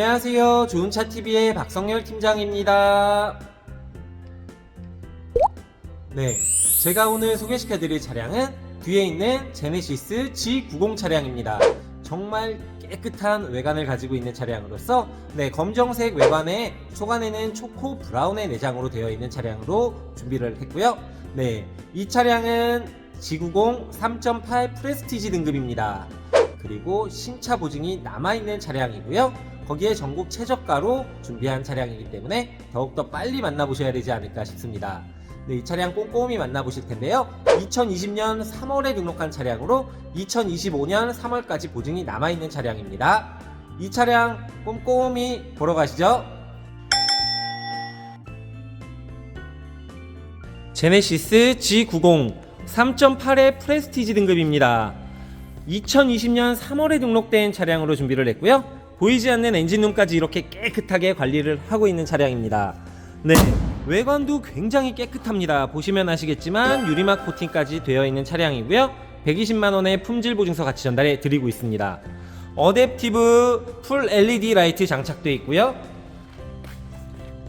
안녕하세요. 좋은차TV의 박성열 팀장입니다. 네, 제가 오늘 소개시켜드릴 차량은 뒤에 있는 제네시스 G90 차량입니다. 정말 깨끗한 외관을 가지고 있는 차량으로서 네, 검정색 외관에 속안에는 초코 브라운의 내장으로 되어 있는 차량으로 준비를 했고요. 네, 이 차량은 G90 3.8 프레스티지 등급입니다. 그리고 신차 보증이 남아있는 차량이고요. 거기에 전국 최저가로 준비한 차량이기 때문에 더욱더 빨리 만나보셔야 되지 않을까 싶습니다. 네, 이 차량 꼼꼼히 만나보실 텐데요. 2020년 3월에 등록한 차량으로 2025년 3월까지 보증이 남아있는 차량입니다. 이 차량 꼼꼼히 보러 가시죠. 제네시스 G90 3.8의 프레스티지 등급입니다. 2020년 3월에 등록된 차량으로 준비를 했고요. 보이지 않는 엔진룸까지 이렇게 깨끗하게 관리를 하고 있는 차량입니다. 네, 외관도 굉장히 깨끗합니다. 보시면 아시겠지만 유리막 코팅까지 되어 있는 차량이고요. 120만 원의 품질 보증서 같이 전달해 드리고 있습니다. 어댑티브 풀 LED 라이트 장착되어 있고요.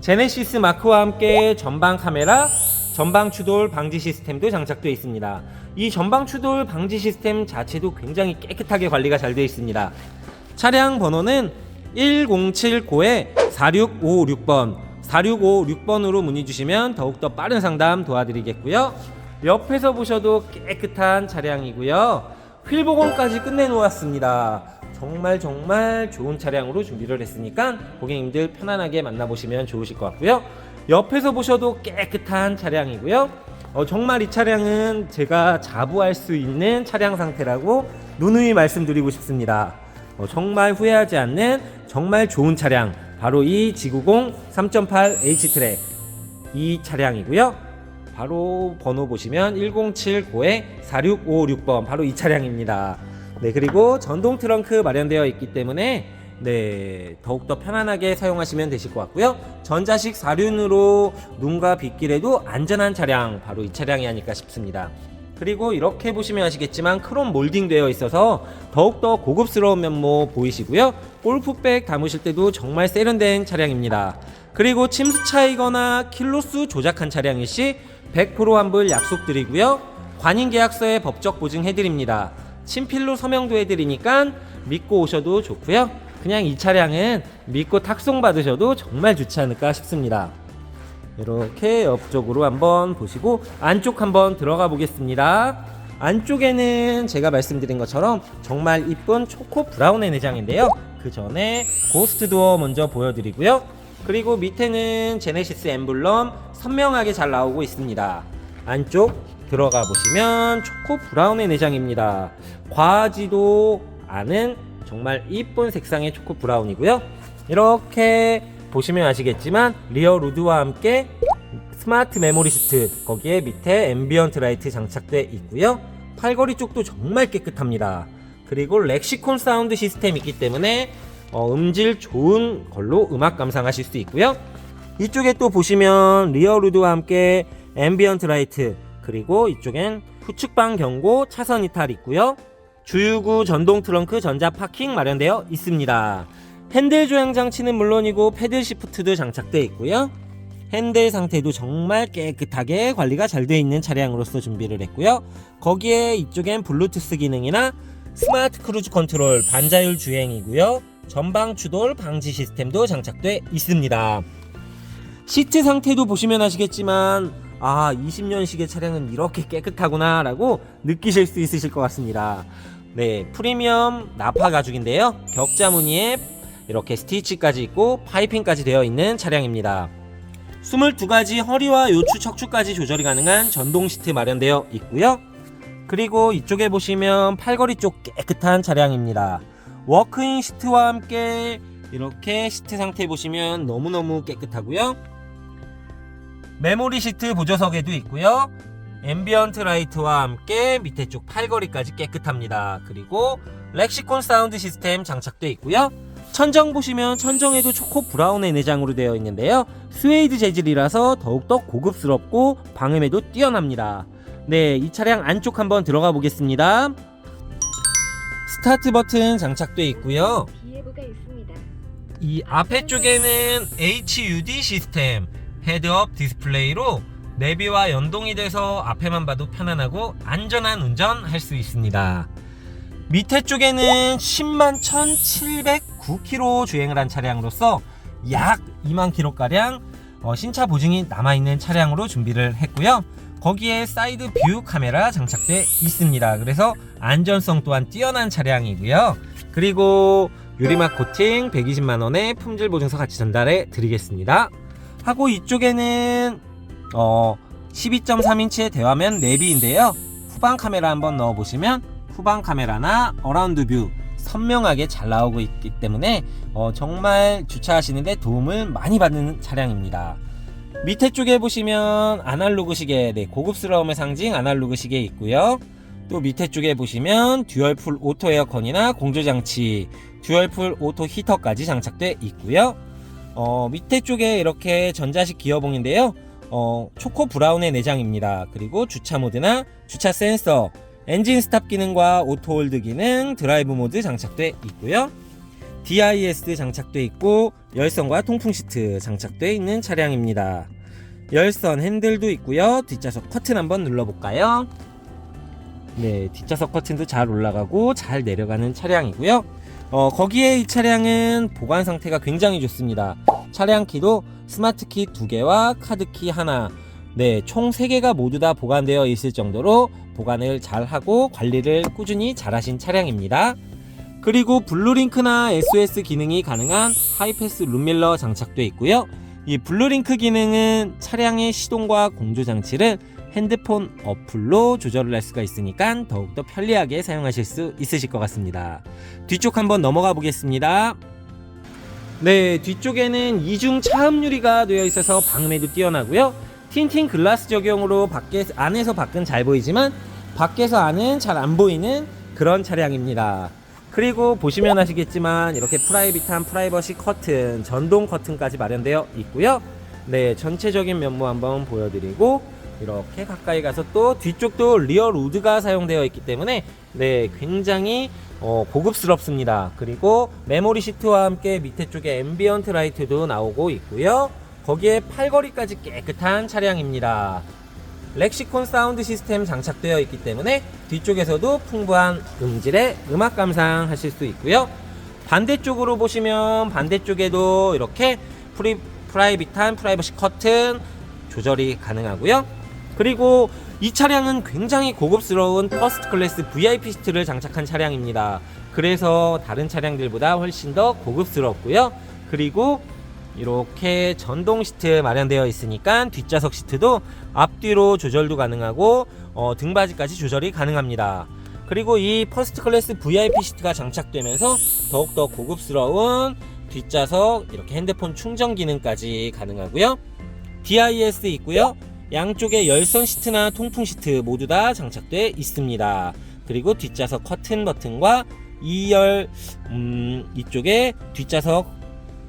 제네시스 마크와 함께 전방 카메라, 전방 추돌 방지 시스템도 장착되어 있습니다. 이 전방 추돌 방지 시스템 자체도 굉장히 깨끗하게 관리가 잘 되어 있습니다. 차량 번호는 1079에 4656번, 4656번으로 문의 주시면 더욱더 빠른 상담 도와드리겠고요. 옆에서 보셔도 깨끗한 차량이고요. 휠 복원까지 끝내놓았습니다. 정말 정말 좋은 차량으로 준비를 했으니까 고객님들 편안하게 만나보시면 좋으실 것 같고요. 옆에서 보셔도 깨끗한 차량이고요. 어, 정말 이 차량은 제가 자부할 수 있는 차량 상태라고 누누이 말씀드리고 싶습니다. 어, 정말 후회하지 않는 정말 좋은 차량 바로 이 G90 3.8 H트랙 이 차량이고요. 바로 번호 보시면 1079에 4656번 바로 이 차량입니다. 네 그리고 전동 트렁크 마련되어 있기 때문에 네 더욱더 편안하게 사용하시면 되실 것 같고요. 전자식 사륜으로 눈과 빗길에도 안전한 차량 바로 이 차량이 아닐까 싶습니다. 그리고 이렇게 보시면 아시겠지만 크롬 몰딩 되어 있어서 더욱더 고급스러운 면모 보이시고요. 골프백 담으실 때도 정말 세련된 차량입니다. 그리고 침수 차이거나 킬로수 조작한 차량일 시 100% 환불 약속드리고요. 관인 계약서에 법적 보증해드립니다. 친필로 서명도 해드리니까 믿고 오셔도 좋고요. 그냥 이 차량은 믿고 탁송 받으셔도 정말 좋지 않을까 싶습니다. 이렇게 옆쪽으로 한번 보시고 안쪽 한번 들어가 보겠습니다. 안쪽에는 제가 말씀드린 것처럼 정말 이쁜 초코 브라운의 내장인데요. 그 전에 고스트 도어 먼저 보여드리고요. 그리고 밑에는 제네시스 엠블럼 선명하게 잘 나오고 있습니다. 안쪽 들어가 보시면 초코 브라운의 내장입니다. 과하지도 않은 정말 이쁜 색상의 초코 브라운이고요. 이렇게 보시면 아시겠지만 리어 루드와 함께 스마트 메모리 시트 거기에 밑에 앰비언트 라이트 장착돼 있고요. 팔걸이 쪽도 정말 깨끗합니다. 그리고 렉시콘 사운드 시스템 있기 때문에 어, 음질 좋은 걸로 음악 감상하실 수 있고요. 이쪽에 또 보시면 리어 루드와 함께 앰비언트 라이트 그리고 이쪽엔 후측방 경고 차선 이탈 있고요. 주유구 전동 트렁크 전자 파킹 마련되어 있습니다. 핸들 조향 장치는 물론이고 패들 시프트도 장착되어 있고요. 핸들 상태도 정말 깨끗하게 관리가 잘 되어 있는 차량으로서 준비를 했고요. 거기에 이쪽엔 블루투스 기능이나 스마트 크루즈 컨트롤 반자율 주행이고요. 전방 추돌 방지 시스템도 장착돼 있습니다. 시트 상태도 보시면 아시겠지만 아 20년식의 차량은 이렇게 깨끗하구나 라고 느끼실 수 있으실 것 같습니다 네 프리미엄 나파 가죽인데요 격자 무늬에 이렇게 스티치까지 있고 파이핑까지 되어 있는 차량입니다 22가지 허리와 요추 척추까지 조절이 가능한 전동 시트 마련되어 있고요 그리고 이쪽에 보시면 팔걸이 쪽 깨끗한 차량입니다 워크인 시트와 함께 이렇게 시트 상태 보시면 너무너무 깨끗하고요 메모리 시트 보조석에도 있고요. 앰비언트 라이트와 함께 밑에 쪽 팔걸이까지 깨끗합니다. 그리고 렉시콘 사운드 시스템 장착되어 있고요. 천정 보시면 천정에도 초코 브라운의 내장으로 되어 있는데요. 스웨이드 재질이라서 더욱더 고급스럽고 방음에도 뛰어납니다. 네, 이 차량 안쪽 한번 들어가 보겠습니다. 스타트 버튼 장착돼 있고요. 이 앞에 쪽에는 HUD 시스템 헤드업 디스플레이로 내비와 연동이 돼서 앞에만 봐도 편안하고 안전한 운전 할 수 있습니다. 밑에 쪽에는 10만 1,709km 주행을 한 차량으로서 약 2만 km가량 어, 신차 보증이 남아있는 차량으로 준비를 했고요. 거기에 사이드 뷰 카메라 장착돼 있습니다. 그래서 안전성 또한 뛰어난 차량이고요. 그리고 유리막 코팅 120만원에 품질 보증서 같이 전달해 드리겠습니다. 하고 이쪽에는 어 12.3인치의 대화면 내비인데요. 후방 카메라 한번 넣어 보시면 후방 카메라나 어라운드 뷰 선명하게 잘 나오고 있기 때문에 어, 정말 주차하시는데 도움을 많이 받는 차량입니다. 밑에 쪽에 보시면 아날로그 시계, 네, 고급스러움의 상징 아날로그 시계 있고요. 또 밑에 쪽에 보시면 듀얼 풀 오토 에어컨이나 공조 장치, 듀얼 풀 오토 히터까지 장착돼 있고요. 어, 밑에 쪽에 이렇게 전자식 기어봉인데요. 어, 초코 브라운의 내장입니다. 그리고 주차 모드나 주차 센서, 엔진 스탑 기능과 오토 홀드 기능, 드라이브 모드 장착돼 있고요. DIS 장착돼 있고 열선과 통풍 시트 장착돼 있는 차량입니다. 열선 핸들도 있고요. 뒷좌석 커튼 한번 눌러볼까요? 네, 뒷좌석 커튼도 잘 올라가고 잘 내려가는 차량이고요. 어, 거기에 이 차량은 보관 상태가 굉장히 좋습니다. 차량 키도 스마트 키 2개와 카드 키 하나. 네, 총 3개가 모두 다 보관되어 있을 정도로 보관을 잘 하고 관리를 꾸준히 잘 하신 차량입니다. 그리고 블루링크나 SOS 기능이 가능한 하이패스 룸밀러 장착돼 있고요. 이 블루링크 기능은 차량의 시동과 공조 장치를 핸드폰 어플로 조절을 할 수가 있으니까 더욱더 편리하게 사용하실 수 있으실 것 같습니다. 뒤쪽 한번 넘어가 보겠습니다. 네, 뒤쪽에는 이중 차음 유리가 되어 있어서 방음에도 뛰어나고요. 틴팅 글라스 적용으로 밖에 안에서 밖은 잘 보이지만 밖에서 안은 잘 안 보이는 그런 차량입니다. 그리고 보시면 아시겠지만 이렇게 프라이빗한 프라이버시 커튼, 전동 커튼까지 마련되어 있고요. 네, 전체적인 면모 한번 보여드리고 이렇게 가까이 가서 또 뒤쪽도 리얼 우드가 사용되어 있기 때문에 네, 굉장히 어, 고급스럽습니다. 그리고 메모리 시트와 함께 밑에 쪽에 앰비언트 라이트도 나오고 있고요. 거기에 팔걸이까지 깨끗한 차량입니다. 렉시콘 사운드 시스템 장착되어 있기 때문에 뒤쪽에서도 풍부한 음질의 음악 감상하실 수 있고요. 반대쪽으로 보시면 반대쪽에도 이렇게 프리, 프라이빗한 프라이버시 커튼 조절이 가능하고요. 그리고 이 차량은 굉장히 고급스러운 퍼스트 클래스 VIP 시트를 장착한 차량입니다. 그래서 다른 차량들보다 훨씬 더 고급스럽고요. 그리고 이렇게 전동 시트 마련되어 있으니까 뒷좌석 시트도 앞뒤로 조절도 가능하고 어, 등받이까지 조절이 가능합니다. 그리고 이 퍼스트 클래스 VIP 시트가 장착되면서 더욱더 고급스러운 뒷좌석 이렇게 핸드폰 충전 기능까지 가능하고요. DIS 있고요. 양쪽에 열선 시트나 통풍 시트 모두 다 장착돼 있습니다. 그리고 뒷좌석 커튼 버튼과 2열 음, 이쪽에 뒷좌석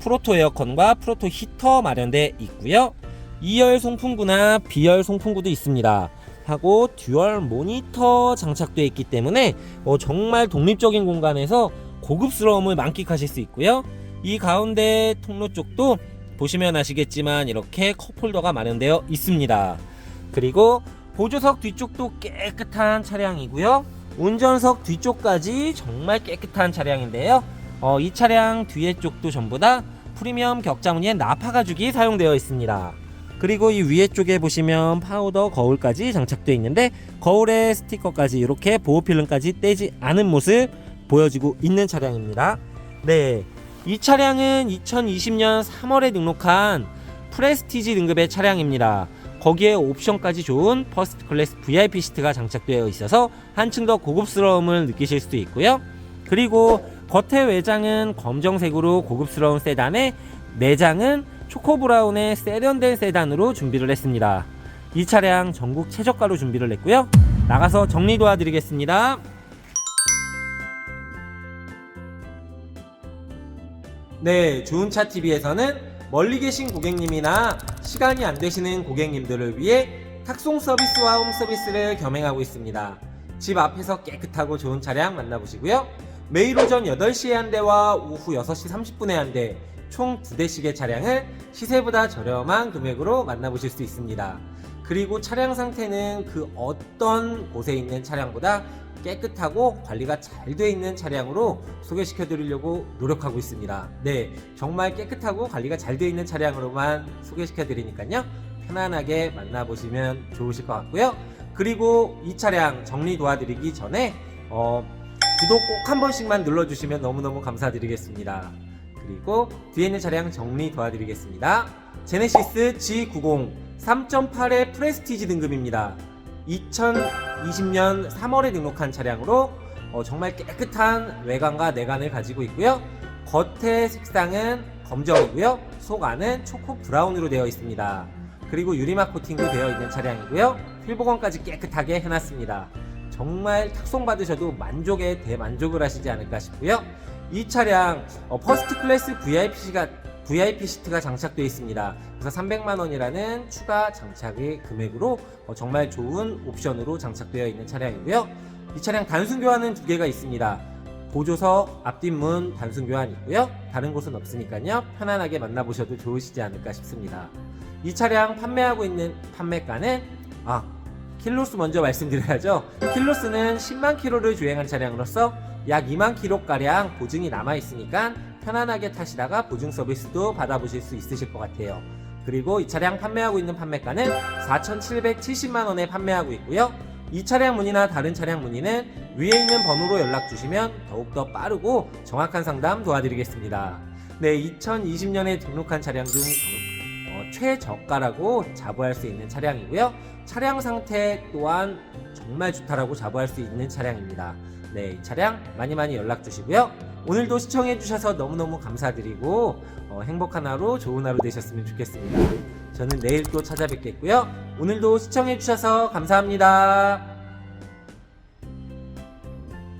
프로토 에어컨과 프로토 히터 마련돼 있고요. 2열 송풍구나 B열 송풍구도 있습니다. 하고 듀얼 모니터 장착되어 있기 때문에 어, 정말 독립적인 공간에서 고급스러움을 만끽하실 수 있고요. 이 가운데 통로 쪽도 보시면 아시겠지만 이렇게 컵홀더가 마련되어 있습니다. 그리고 보조석 뒤쪽도 깨끗한 차량이고요. 운전석 뒤쪽까지 정말 깨끗한 차량인데요. 어, 이 차량 뒤에 쪽도 전부 다 프리미엄 격자무늬의 나파 가죽이 사용되어 있습니다. 그리고 이 위에 쪽에 보시면 파우더 거울까지 장착되어 있는데 거울에 스티커까지 이렇게 보호 필름까지 떼지 않은 모습 보여지고 있는 차량입니다. 네. 이 차량은 2020년 3월에 등록한 프레스티지 등급의 차량입니다. 거기에 옵션까지 좋은 퍼스트 클래스 VIP 시트가 장착되어 있어서 한층 더 고급스러움을 느끼실 수도 있고요. 그리고 겉의 외장은 검정색으로 고급스러운 세단에 내장은 초코 브라운의 세련된 세단으로 준비를 했습니다. 이 차량 전국 최저가로 준비를 했고요. 나가서 정리 도와드리겠습니다. 네, 좋은차 TV에서는 멀리 계신 고객님이나 시간이 안 되시는 고객님들을 위해 탁송 서비스와 홈 서비스를 겸행하고 있습니다. 집 앞에서 깨끗하고 좋은 차량 만나보시고요. 매일 오전 8시에 한 대와 오후 6시 30분에 한 대, 총 2대씩의 차량을 시세보다 저렴한 금액으로 만나보실 수 있습니다. 그리고 차량 상태는 그 어떤 곳에 있는 차량보다 깨끗하고 관리가 잘 돼 있는 차량으로 소개시켜 드리려고 노력하고 있습니다. 네, 정말 깨끗하고 관리가 잘 돼 있는 차량으로만 소개시켜 드리니까요. 편안하게 만나보시면 좋으실 것 같고요. 그리고 이 차량 정리 도와드리기 전에 어, 구독 꼭 한 번씩만 눌러주시면 너무너무 감사드리겠습니다. 그리고 뒤에 있는 차량 정리 도와드리겠습니다. 제네시스 G90 3.8의 프레스티지 등급입니다. 2020년 3월에 등록한 차량으로 어, 정말 깨끗한 외관과 내관을 가지고 있고요. 겉의 색상은 검정이고요. 속 안은 초코 브라운으로 되어 있습니다. 그리고 유리막 코팅도 되어 있는 차량이고요. 휠복원까지 깨끗하게 해놨습니다. 정말 탁송 받으셔도 만족에 대만족을 하시지 않을까 싶고요. 이 차량 어, 퍼스트 클래스 VIP가 VIP 시트가 장착되어 있습니다. 그래서 300만 원이라는 추가 장착의 금액으로 어, 정말 좋은 옵션으로 장착되어 있는 차량이고요. 이 차량 단순 교환은 두 개가 있습니다. 보조석 앞뒷문 단순 교환 있고요. 다른 곳은 없으니까요. 편안하게 만나보셔도 좋으시지 않을까 싶습니다. 이 차량 판매하고 있는 판매가는 아 킬로수 먼저 말씀드려야죠. 킬로수는 10만 킬로를 주행한 차량으로서 약 2만 킬로 가량 보증이 남아 있으니까 편안하게 타시다가 보증 서비스도 받아보실 수 있으실 것 같아요. 그리고 이 차량 판매하고 있는 판매가는 4,770만 원에 판매하고 있고요. 이 차량 문의나 다른 차량 문의는 위에 있는 번호로 연락 주시면 더욱더 빠르고 정확한 상담 도와드리겠습니다. 네, 2020년에 등록한 차량 중 정- 어, 최저가라고 자부할 수 있는 차량이고요. 차량 상태 또한 정말 좋다라고 자부할 수 있는 차량입니다. 네, 이 차량 많이 많이 연락 주시고요. 오늘도 시청해 주셔서 너무너무 감사드리고 어, 행복한 하루, 좋은 하루 되셨으면 좋겠습니다. 저는 내일 또 찾아뵙겠고요. 오늘도 시청해 주셔서 감사합니다.